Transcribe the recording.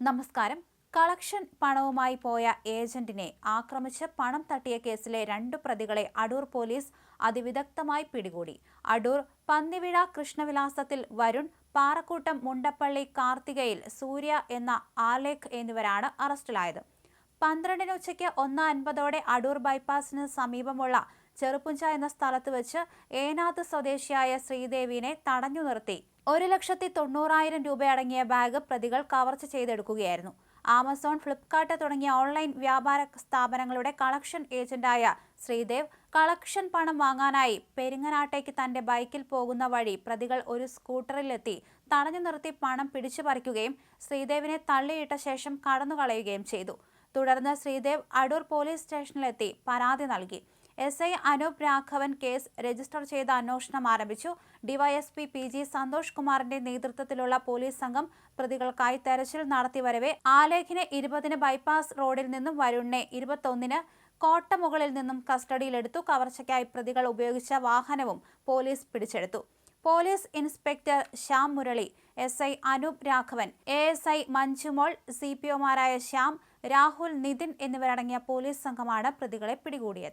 നമസ്കാരം. കളക്ഷൻ പണവുമായി പോയ ഏജന്റിനെ ആക്രമിച്ച് പണം തട്ടിയ കേസിലെ രണ്ട് പ്രതികളെ അടൂർ പോലീസ് അതിവിദഗ്ധമായി പിടികൂടി. അടൂർ പന്നിവിഴ കൃഷ്ണവിലാസത്തിൽ വരുൺ പാറക്കൂട്ടം മുണ്ടപ്പള്ളി കാർത്തികയിൽ സൂര്യ എന്ന ആലേഖ് എന്നിവരാണ് അറസ്റ്റിലായത്. പന്ത്രണ്ടിന് ഉച്ചയ്ക്ക് ഒന്ന് അൻപതോടെ അടൂർ ബൈപ്പാസിന് സമീപമുള്ള ചെറുപ്പുഞ്ച എന്ന സ്ഥലത്ത് വെച്ച് ഏനാത്ത് സ്വദേശിയായ ശ്രീദേവിനെ തടഞ്ഞു നിർത്തി. ഒരു ലക്ഷത്തി തൊണ്ണൂറായിരം രൂപയടങ്ങിയ ബാഗ് പ്രതികൾ കവർച്ച ചെയ്തെടുക്കുകയായിരുന്നു. ആമസോൺ ഫ്ലിപ്കാർട്ട് തുടങ്ങിയ ഓൺലൈൻ വ്യാപാര സ്ഥാപനങ്ങളുടെ കളക്ഷൻ ഏജന്റായ ശ്രീദേവ് കളക്ഷൻ പണം വാങ്ങാനായി പെരിങ്ങനാട്ടേക്ക് തന്റെ ബൈക്കിൽ പോകുന്ന വഴി പ്രതികൾ ഒരു സ്കൂട്ടറിലെത്തി തടഞ്ഞു നിർത്തി പണം പിടിച്ചു പറിക്കുകയും ശ്രീദേവിനെ തള്ളിയിട്ട ശേഷം കടന്നുകളയുകയും ചെയ്തു. തുടർന്ന് ശ്രീദേവ് അടൂർ പോലീസ് സ്റ്റേഷനിലെത്തി പരാതി നൽകി. S I Anoop Raghavan case register ചെയ്ത് അന്വേഷണം ആരംഭിച്ചു. ഡിവൈഎസ്പി പി ജി സന്തോഷ് കുമാറിന്റെ നേതൃത്വത്തിലുള്ള പോലീസ് സംഘം പ്രതികൾക്കായി തെരച്ചിൽ നടത്തിവരവെ ആലേഖിനെ ഇരുപതിന് ബൈപ്പാസ് റോഡിൽ നിന്നും വരുണിനെ ഇരുപത്തൊന്നിന് കോട്ടമുകളിൽ നിന്നും കസ്റ്റഡിയിലെടുത്തു. കവർച്ചയ്ക്കായി പ്രതികൾ ഉപയോഗിച്ച വാഹനവും പോലീസ് പിടിച്ചെടുത്തു. Police inspector Shyam Murali S I Anoop Raghavan A S I Manjumol C P ഒമാരായ Shyam Rahul Nithin എന്നിവരടങ്ങിയ പോലീസ് സംഘമാണ് പ്രതികളെ പിടികൂടിയത്.